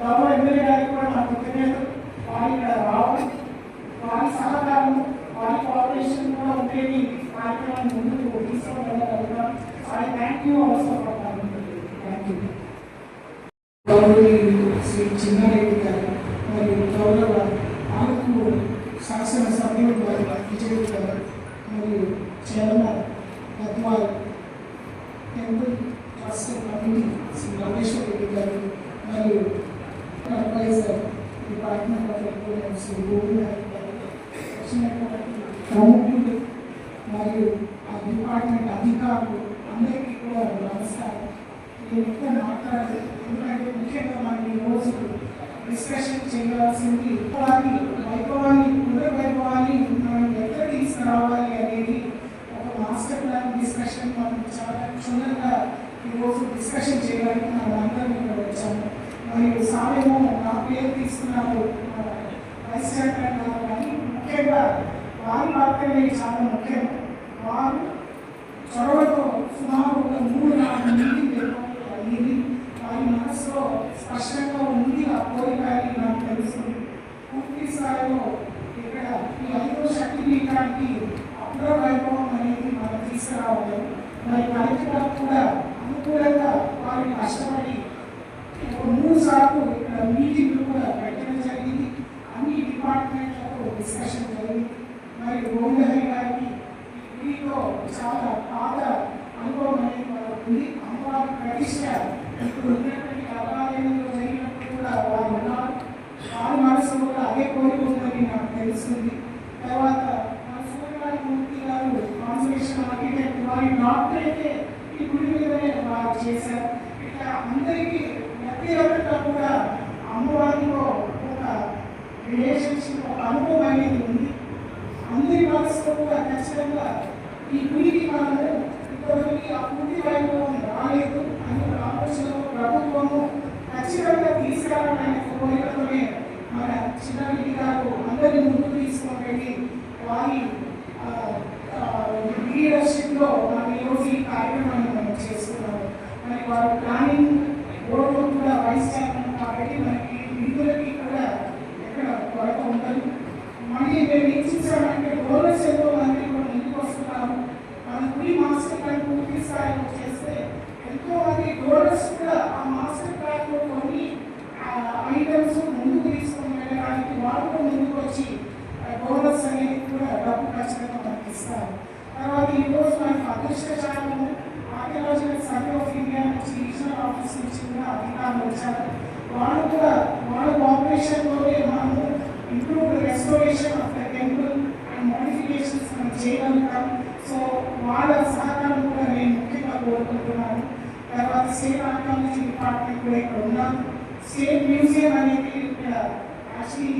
గౌరవ ఎమ్మెల్యే గారికి కూడా నా కృతజ్ఞతలు వారి ఇక్కడ రావడం వారి సహకారం వారి కోఆపరేషన్ కూడా ఉండేది కార్యక్రమాన్ని ముందుకు తీసుకెళ్ళగలుగుతాం వారి thank you also thank you గౌరవనీయులు శ్రీ చిన్నారెడ్డి గారు మరియు గౌరవ ఆలకు శాసన సభ్యులు గారు విజయ్ గారు మరియు chairman Gadwal temple trust committee Shri Rameshwara Reddy గారు మరియు advisor department of education Shri Govind గారు వచ్చినటువంటి ప్రముఖులు మరియు ఆ డిపార్ట్మెంట్ అధికారులు అందరికీ కూడా నమస్కారం నేను ఎక్కువ మాట్లాడలేదు ఎందుకంటే ముఖ్యంగా మనం ఈ రోజు డిస్కషన్ పరిస్థితి వారి వైభవాన్ని పునర్ వైభవాన్ని మనం ఎక్కడ తీసుకురావాలి అనేది ఒక మాస్టర్ ప్లాన్ డిస్కషన్ మనం చాలా క్షుణ్ణంగా ఈరోజు డిస్కషన్ చేయడానికి మనం అందరం ఇక్కడ వచ్చాము. మరియు సారేమో నా పేరు తీసుకున్నారు వైస్ చైర్మన్ గారు కానీ ముఖ్యంగా వారి పాత్రనే చాలా ముఖ్యం. వారు చొరవతో సుమారు ఒక మూడు నాలుగు మీటింగ్ అయ్యింది వారి మనసులో స్పష్టంగా ఉంది ఆ కోరిక అని నాకు తెలుస్తుంది పూర్తి స్థాయిలో ఇక్కడ ఈ ఐదో శక్తి పీఠానికి వైభవం అనేది మనం తీసుకురావాలి. మరి కలెక్టర్ కూడా అనుకూలంగా వారిని కష్టపడి ఒక మూడు సార్లు ఇక్కడ మీటింగ్లు కూడా పెట్టడం జరిగింది. అన్ని డిపార్ట్మెంట్లతో డిస్కషన్ జరిగింది. మరి గోవిందహరి గారికి వీటిలో చాలా పాత అనుభవం అనేది మనకు ఉంది. అమ్మవారి ప్రతిష్ట ఇప్పుడు ఉన్నటువంటి అపాయంలో జరిగినప్పుడు కూడా వారు ఉన్నారు. వారి మనసులో కూడా అదే కోరిక ఉందని నాకు తెలుస్తుంది. తర్వాత మన సూర్యనారాయణ మూర్తి గారు కాన్సర్వేషన్ వారి డాక్టరేటే ఈ గుడి మీదనే వారు చేశారు. ఇట్లా అందరికీ ప్రతి ఒక్కరితో కూడా అమ్మవారిలో ఒక రిలేషన్షిప్ ఒక అనుభవం అనేది ఉంది. అందరి మనసులో కూడా ఖచ్చితంగా ఈ గుడికి మనము ఇప్పటికి ఆ పూర్తి వైభవం రాలేదు అని ఒక ఆలోచనలో ప్రభుత్వము ఖచ్చితంగా తీసుకురావాలనే కోరికతోనే మన చిన్నరెడ్డి గారు అందరి ముందు తీసుకొని వెళ్ళి వారి లీడర్షిప్లో మనం ఈరోజు ఈ కార్యక్రమాన్ని మనం చేసుకున్నాము మరి వారు ప్లానింగ్ బోర్డు కూడా వైస్ చైర్మన్ కాబట్టి మనకి నిధులకి కూడా ఎక్కడ కొరత ఉండదు. మళ్ళీ మేము ఏం చూసామంటే డోనర్స్ ఎంతో మంది కూడా ముందుకు వస్తున్నారు మన గుడి మాస్టర్ ప్లాన్ పూర్తి స్థాయిలో చేస్తే ఎంతో మంది డోనర్స్ కూడా ఆ మాస్టర్ ప్లాన్లో కొన్ని ఐటమ్స్ ముందుకు తీసుకొని వెళ్ళడానికి వాళ్ళు కూడా ముందుకు వచ్చి డోనర్స్ అనేది కూడా డబ్బు ఖచ్చితంగా మనకి ఇస్తారు. తర్వాత ఈ రోజు మనకి అదృష్టచారము రోజున సర్వే ఆఫ్ ఇండియా నుంచి రీజనల్ ఆఫీస్ నుంచి కూడా అధికారులు వచ్చారు. వాళ్ళు కూడా వాళ్ళ కోఆపరేషన్లోనే మనము improved restoration of the temple and modifications మనం చేయగలుగుతాం. సో వాళ్ళ సహకారం కూడా నేను ముఖ్యంగా కోరుకుంటున్నాను. తర్వాత స్టేట్ ఆర్కాలజీ డిపార్ట్మెంట్ కూడా ఇక్కడ ఉన్నాం. స్టేట్ మ్యూజియం అనేది ఇక్కడ యాక్చువల్లీ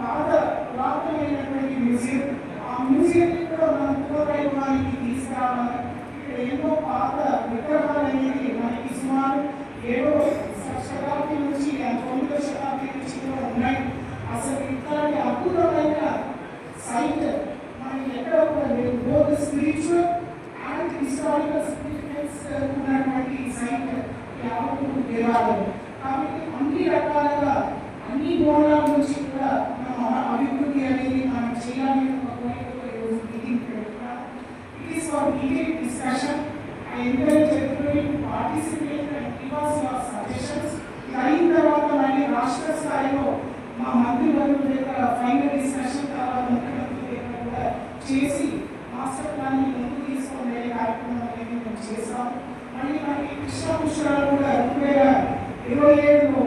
పాత పురాతనమైనటువంటి మ్యూజియం. ఆ మ్యూజియం కూడా మనం పూర్వవైభవానికి తీసుకురావాలి. ఇక్కడ ఎన్నో పాత విగ్రహాలు అనేది మనకి సుమారు ఏడో శతాబ్ది నుంచి తొమ్మిదో శతాబ్ది నుంచి కూడా ఉన్నాయి. అసలు ఇట్లాంటి అద్భుతమైన సైట్ మనం ఎక్కడ కూడా లేదు. Both spiritual and historical significance ఉన్నటువంటి సైట్ యావత్తు దేవాలయం కాబట్టి అన్ని రకాలుగా అన్ని కోణాల నుంచి కూడా మన అభివృద్ధి అనేది మనం చేయాలి అనే ఒక కోరికతో ఈరోజు మీటింగ్ పెట్టుకున్నాం for meeting discussion I encourage everybody to participate and give us your suggestions ఇది అయిన తర్వాత మళ్ళీ రాష్ట్ర స్థాయిలో మా మంత్రి వర్గం దగ్గర ఫైనల్ డిస్కషన్ తర్వాత ముఖ్యమంత్రి దగ్గర కూడా చేసి మాస్టర్ ప్లాన్ని ముందుకు తీసుకొని వెళ్ళే కార్యక్రమం అనేది మేము చేసాం మళ్ళీ మనకి కృష్ణ పుష్కరాలు కూడా రెండు వేల ఇరవై ఏడులో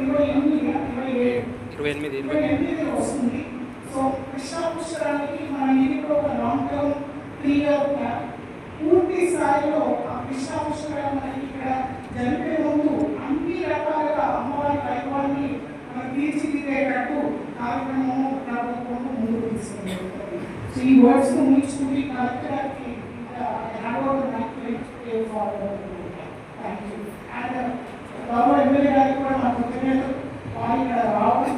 ఇరవై ఎనిమిది ఇరవై ఏడు ఇరవై ఎనిమిది ఇరవై ఎనిమిది వస్తుంది సో కృష్ణ పుష్కరానికి మన ఒక లాంగ్ టర్మ్ క్లియర్గా పూర్తి స్థాయిలో ఆ కృష్ణావిష్కరణ ఇక్కడ జరిపే ముందు అన్ని రకాలుగా అమ్మవారి వైభవాన్ని మనం తీర్చిదిద్దేటట్టు కార్యక్రమము ప్రభుత్వం ముందుకు తీసుకెళ్తుంది సో ఈ వర్డ్స్ ముగించుకుంటే కలెక్టర్ గారికి థ్యాంక్ యూ అండ్ గౌరవ ఎమ్మెల్యే గారికి కూడా నా కృతజ్ఞతలు వాళ్ళు ఇక్కడ రావడం